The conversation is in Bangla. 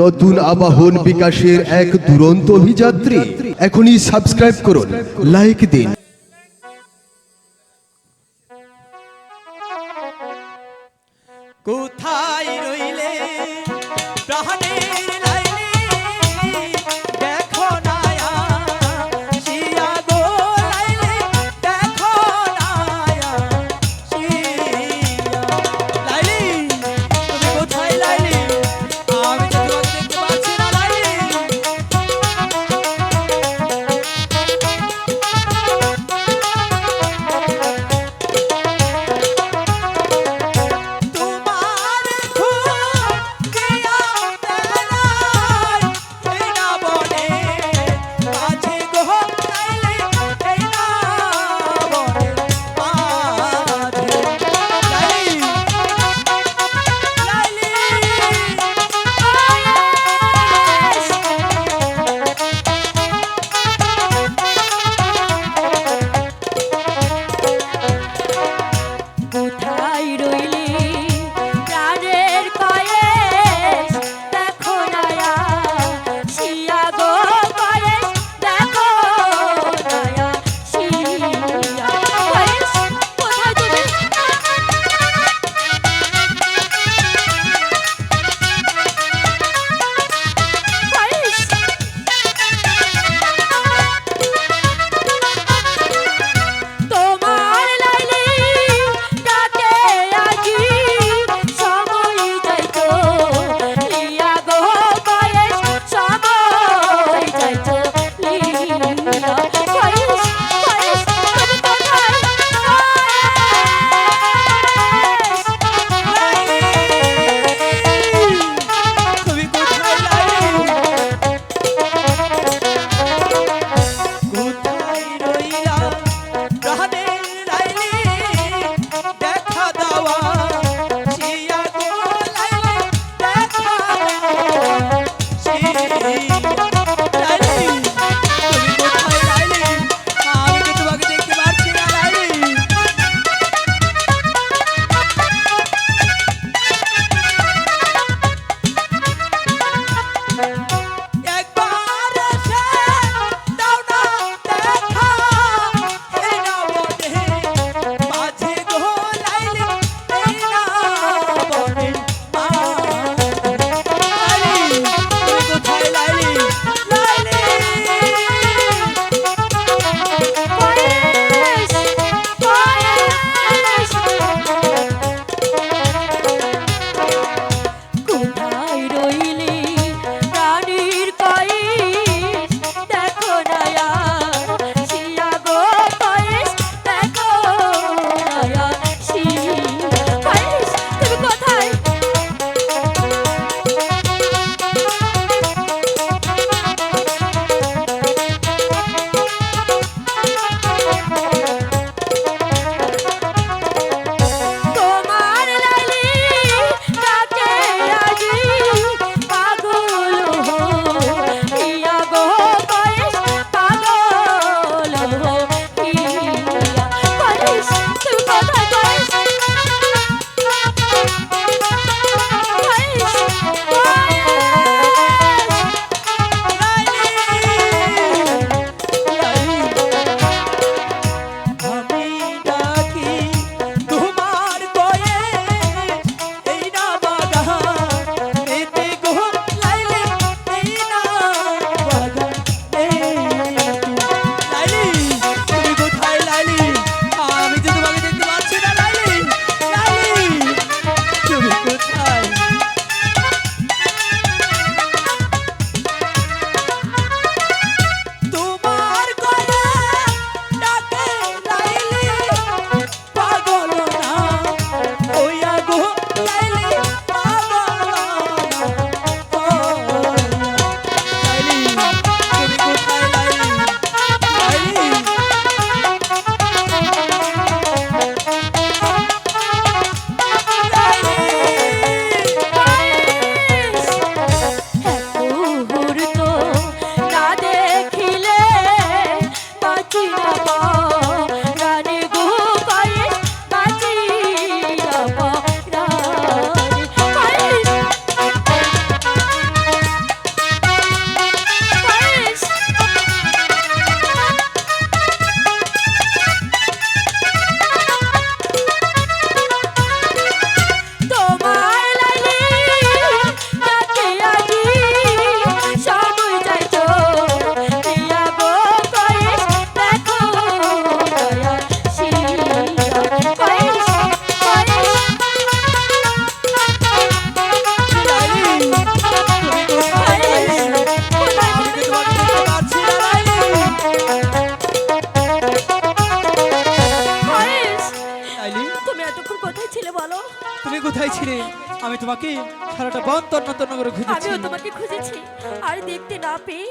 নতুন আবাহন বিকাশের এক দুরন্ত অভিযাত্রী। এখনই সাবস্ক্রাইব করুন লাইক দিন। বলো রে। আমি তোমাকে সারাটা বন তন্ন করে খুঁজেছি। আমিও তোমাকে খুঁজেছি। আর দেখতে না পেয়ে